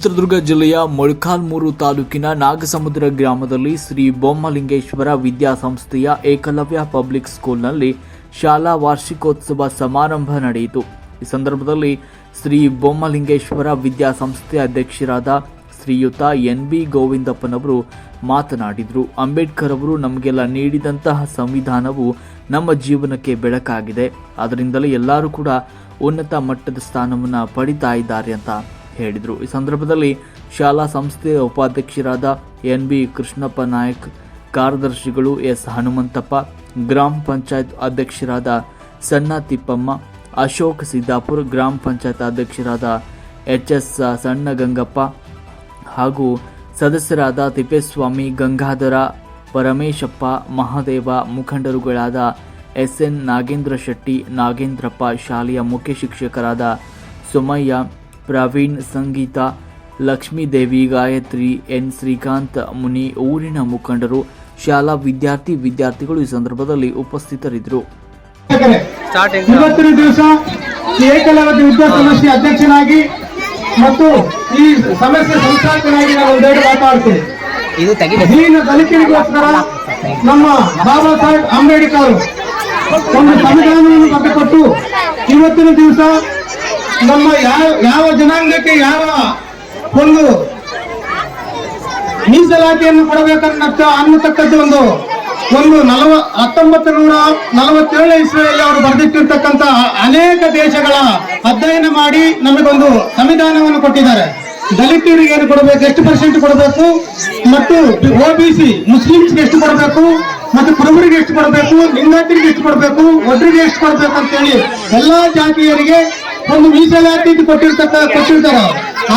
ಚಿತ್ರದುರ್ಗ ಜಿಲ್ಲೆಯ ಮೊಳಕಾಲ್ಮೂರು ತಾಲೂಕಿನ ನಾಗಸಮುದ್ರ ಗ್ರಾಮದಲ್ಲಿ ಶ್ರೀ ಬೊಮ್ಮಲಿಂಗೇಶ್ವರ ವಿದ್ಯಾಸಂಸ್ಥೆಯ ಏಕಲವ್ಯ ಪಬ್ಲಿಕ್ ಸ್ಕೂಲ್ನಲ್ಲಿ ಶಾಲಾ ವಾರ್ಷಿಕೋತ್ಸವ ಸಮಾರಂಭ ನಡೆಯಿತು. ಈ ಸಂದರ್ಭದಲ್ಲಿ ಶ್ರೀ ಬೊಮ್ಮಲಿಂಗೇಶ್ವರ ವಿದ್ಯಾಸಂಸ್ಥೆ ಅಧ್ಯಕ್ಷರಾದ ಶ್ರೀಯುತ ಎನ್ ಬಿ ಗೋವಿಂದಪ್ಪನವರು ಮಾತನಾಡಿದರು. ಅಂಬೇಡ್ಕರ್ ಅವರು ನಮಗೆಲ್ಲ ನೀಡಿದಂತಹ ಸಂವಿಧಾನವು ನಮ್ಮ ಜೀವನಕ್ಕೆ ಬೆಳಕಾಗಿದೆ. ಅದರಿಂದಲೇ ಎಲ್ಲರೂ ಕೂಡ ಉನ್ನತ ಮಟ್ಟದ ಸ್ಥಾನವನ್ನು ಪಡಿತಾ ಇದ್ದಾರೆ ಅಂತ ಹೇಳಿದರು. ಈ ಸಂದರ್ಭದಲ್ಲಿ ಶಾಲಾ ಸಂಸ್ಥೆಯ ಉಪಾಧ್ಯಕ್ಷರಾದ ಎನ್ ಬಿ ಕೃಷ್ಣಪ್ಪ ನಾಯಕ್, ಕಾರ್ಯದರ್ಶಿಗಳು ಎಸ್ ಹನುಮಂತಪ್ಪ, ಗ್ರಾಮ ಪಂಚಾಯತ್ ಅಧ್ಯಕ್ಷರಾದ ಸಣ್ಣ ತಿಪ್ಪಮ್ಮ, ಅಶೋಕ್ ಸಿದ್ದಾಪುರ್ ಗ್ರಾಮ ಪಂಚಾಯತ್ ಅಧ್ಯಕ್ಷರಾದ ಎಚ್ ಎಸ್ ಸಣ್ಣ ಗಂಗಪ್ಪ ಹಾಗೂ ಸದಸ್ಯರಾದ ತಿಪ್ಪೇಸ್ವಾಮಿ, ಗಂಗಾಧರ ಪರಮೇಶಪ್ಪ, ಮಹಾದೇವ ಮುಖಂಡರುಗಳಾದ ಎಸ್ ಎನ್ ನಾಗೇಂದ್ರ ಶೆಟ್ಟಿ, ನಾಗೇಂದ್ರಪ್ಪ, ಶಾಲೆಯ ಮುಖ್ಯ ಶಿಕ್ಷಕರಾದ ಸುಮಯ್ಯ ಪ್ರವೀಣ್ ಸಂಗೀತ ಲಕ್ಷ್ಮೀದೇವಿ ಗಾಯತ್ರಿ ಎನ್ ಶ್ರೀಕಾಂತ್ ಮುನಿ ಊರಿನ ಮುಖಂಡರು ಶಾಲಾ ವಿದ್ಯಾರ್ಥಿ ವಿದ್ಯಾರ್ಥಿಗಳು ಈ ಸಂದರ್ಭದಲ್ಲಿ ಉಪಸ್ಥಿತರಿದ್ದರು. ಇವತ್ತಿನ ದಿವಸ ಏಕಲವ್ಯ ವಿದ್ಯಾ ಸಮಸ್ಯೆ ಅಧ್ಯಕ್ಷನಾಗಿ ಮತ್ತು ಈ ಸಮಸ್ಯೆ ಸಂಸ್ಥಾಪಕನಾಗಿ ನಾನು ಒಂದೆರಡು ತೆಗಿಬೇಕು. ದೀನ ದಲಿತರಿಗೋಸ್ಕರ ನಮ್ಮ ಬಾಬಾ ಸಾಹೇಬ್ ಅಂಬೇಡ್ಕರ್ ಒಂದು ಸಂವಿಧಾನವನ್ನು ಕಟ್ಟಿಕೊಟ್ಟು ಇವತ್ತಿನ ದಿವಸ ನಮ್ಮ ಯಾವ ಯಾವ ಜನಾಂಗಕ್ಕೆ ಯಾವ ಒಂದು ಮೀಸಲಾತಿಯನ್ನು ಕೊಡಬೇಕನ್ನತ್ತ ಅನ್ನತಕ್ಕದ್ದು ಒಂದು ಒಂದು ನಲವ ಹತ್ತೊಂಬತ್ತು ನೂರ ನಲವತ್ತೇಳು ಇಸ್ವಿಯಲ್ಲಿ ಅವರು ಬರೆದಿಟ್ಟಿರ್ತಕ್ಕಂಥ ಅನೇಕ ದೇಶಗಳ ಅಧ್ಯಯನ ಮಾಡಿ ನಮಗೊಂದು ಸಂವಿಧಾನವನ್ನು ಕೊಟ್ಟಿದ್ದಾರೆ. ದಲಿತರಿಗೆ ಏನು ಕೊಡಬೇಕು, ಎಷ್ಟು ಪರ್ಸೆಂಟ್ ಕೊಡಬೇಕು, ಮತ್ತು ಒ ಬಿ ಸಿ ಮುಸ್ಲಿಮ್ಸ್ಗೆ ಎಷ್ಟು ಕೊಡಬೇಕು, ಮತ್ತು ಕುರುಬರಿಗೆ ಎಷ್ಟು ಕೊಡಬೇಕು ಲಿಂಗಾಯತರಿಗೆ ಎಷ್ಟು ಕೊಡಬೇಕು ಒಡ್ರಿಗೆ ಎಷ್ಟು ಕೊಡಬೇಕು ಅಂತೇಳಿ ಎಲ್ಲಾ ಜಾತಿಯರಿಗೆ ಒಂದು ಮೀಸಲಾತಿ ಕೊಟ್ಟಿರ್ತಕ್ಕ, ಕೊಟ್ಟಿರ್ತಾರ.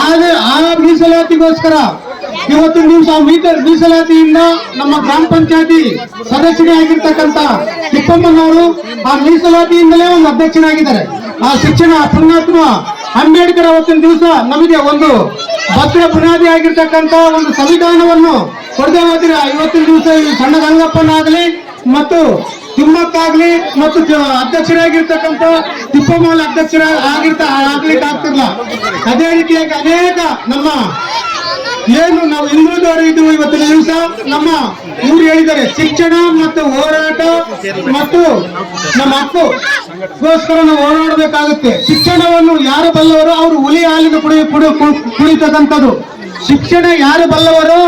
ಆದ್ರೆ ಆ ಮೀಸಲಾತಿಗೋಸ್ಕರ ಇವತ್ತು ದಿವಸ ಮೀಟರ್ ಮೀಸಲಾತಿಯಿಂದ ನಮ್ಮ ಗ್ರಾಮ ಪಂಚಾಯತಿ ಸದಸ್ಯನೇ ಆಗಿರ್ತಕ್ಕಂತ ತಿಪ್ಪಮ್ಮನವರು ಆ ಮೀಸಲಾತಿಯಿಂದಲೇ ಒಂದು ಅಧ್ಯಕ್ಷನಾಗಿದ್ದಾರೆ ಆ ಶಿಕ್ಷಣ ಪುಣ್ಯಾತ್ಮ ಅಂಬೇಡ್ಕರ್ ಅವತ್ತಿನ ದಿವಸ ನಮಗೆ ಒಂದು ಭದ್ರ ಬುನಾದಿ ಆಗಿರ್ತಕ್ಕಂತ ಒಂದು ಸಂವಿಧಾನವನ್ನು ಕೊಡದೆ ಹೋದ್ರೆ ಇವತ್ತಿನ ದಿವಸ ಈ ಸಣ್ಣ ರಂಗಪ್ಪನಾಗಲಿ ಮತ್ತು ತಿಮ್ಮಕ್ಕಾಗ್ಲಿ ಮತ್ತು ಅಧ್ಯಕ್ಷರಾಗಿರ್ತಕ್ಕಂಥ ತಿಪ್ಪಮ್ಮನ ಅಧ್ಯಕ್ಷರ ಆಗಿರ್ತ ಆಗ್ಲಿಕ್ಕೆ ಆಗ್ತಿರ್ಲ ಅದೇ ರೀತಿಯಾಗಿ ಅನೇಕ ನಮ್ಮ ಏನು ನಾವು ಹಿಂದುಳಿದವರು ಇದ್ರು ಇವತ್ತಿನ ದಿವಸ ನಮ್ಮ ಇವ್ರು ಹೇಳಿದ್ದಾರೆ, ಶಿಕ್ಷಣ ಮತ್ತು ಹೋರಾಟ ಮತ್ತು ನಮ್ಮ ಹಕ್ಕು ಗೋಸ್ಕರ ನಾವು ಹೋರಾಡಬೇಕಾಗುತ್ತೆ. ಶಿಕ್ಷಣವನ್ನು ಯಾರು ಬಲ್ಲವರು ಅವರು ಹುಲಿ ಹಾಲಿಗೆ ಕುಡಿ ಕುಡಿ ಕುಡಿತಕ್ಕಂಥದ್ದು ಶಿಕ್ಷಣ ಯಾರು ಬಲ್ಲವರು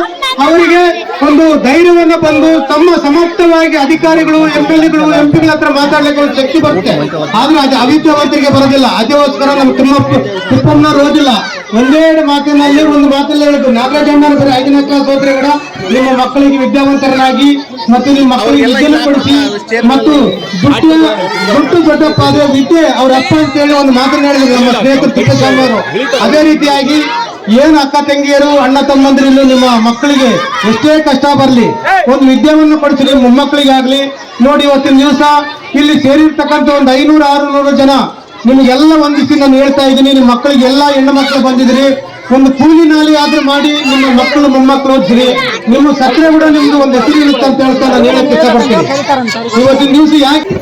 ಅವರಿಗೆ ಒಂದು ಧೈರ್ಯವನ್ನು ಬಂದು ತಮ್ಮ ಸಮರ್ಥವಾಗಿ ಅಧಿಕಾರಿಗಳು ಎಂ ಎಲ್ ಎಗಳು ಎಂ ಪಿಗಳ ಹತ್ರ ಮಾತಾಡ್ಲಿಕ್ಕೆ ಒಂದು ಶಕ್ತಿ ಬರುತ್ತೆ. ಆದ್ರೆ ಅದು ಅವಿದ್ಯಾವಂತರಿಗೆ ಬರೋದಿಲ್ಲ. ಅದಕ್ಕೋಸ್ಕರ ನಮ್ಗೆ ತುಂಬಾ ತಿಪ್ಪಮ್ಮನವ್ರು ರೋದಿಲ್ಲ. ಒಂದೇ ಮಾತಿನಲ್ಲಿ ಒಂದು ಮಾತಲ್ಲಿ ಹೇಳಿದ್ರು ನಾಗರಾಜಣ್ಣ ಬರೀ ಐದನೇ ಕ್ಲಾಸ್ ಹೋದ್ರೆ ಕೂಡ ನಿಮ್ಮ ಮಕ್ಕಳಿಗೆ ವಿದ್ಯಾವಂತರನ್ನಾಗಿ ಮತ್ತು ನಿಮ್ಮ ಮಕ್ಕಳಿಗೆ ವಿದ್ಯೆಯನ್ನು ಕೊಡಿಸಿ ಮತ್ತು ದುಡ್ಡು ದುಡ್ಡು ದೊಡ್ಡಪ್ಪ ಆದ್ರೆ ವಿದ್ಯೆ ಅವ್ರ ಅಪ್ಪ ಅಂತ ಹೇಳಿ ಒಂದು ಮಾತನ್ನ ಹೇಳಿದ್ರು ನಮ್ಮ ಸ್ನೇಹಿತರು ತಿಪ್ಪಸ್ವಾಮಿ ಅವರು ಅದೇ ರೀತಿಯಾಗಿ ಏನು ಅಕ್ಕ ತಂಗಿಯರು ಅಣ್ಣ ತಮ್ಮಂದಿರಲು ನಿಮ್ಮ ಮಕ್ಕಳಿಗೆ ಎಷ್ಟೇ ಕಷ್ಟ ಬರಲಿ ಒಂದು ವಿದ್ಯೆಯನ್ನು ಕೊಡಿಸಿರಿ ನಿಮ್ಮ ಮೊಮ್ಮಕ್ಕಳಿಗಾಗ್ಲಿ ನೋಡಿ ಇವತ್ತಿನ ದಿವಸ ಇಲ್ಲಿ ಸೇರಿರ್ತಕ್ಕಂಥ ಒಂದು ಐನೂರು ಆರುನೂರು ಜನ ನಿಮಗೆಲ್ಲ ಒಂದಿಸಿ ನಾನು ಹೇಳ್ತಾ ಇದ್ದೀನಿ ನಿಮ್ಮ ಮಕ್ಕಳಿಗೆ ಎಲ್ಲ ಹೆಣ್ಣು ಮಕ್ಕಳು ಬಂದಿದ್ರಿ. ಒಂದು ಕೂಲಿ ನಾಲಿ ಆದ್ರೂ ಮಾಡಿ ನಿಮ್ಮ ಮಕ್ಕಳು ಮೊಮ್ಮಕ್ಕಳು ಓದಿಸಿರಿ. ನಿಮ್ಮ ಸಕ್ಕರೆ ಕೂಡ ನಿಮ್ದು ಒಂದು ಹೆಸರು ಇರುತ್ತೆ ಅಂತ ಹೇಳ್ತಾ ನಾನು ಹೇಳಕ್ಕೆ ಇಷ್ಟಪಡ್ತೀನಿ. ಇವತ್ತಿನ ದಿವಸ ಯಾಕೆ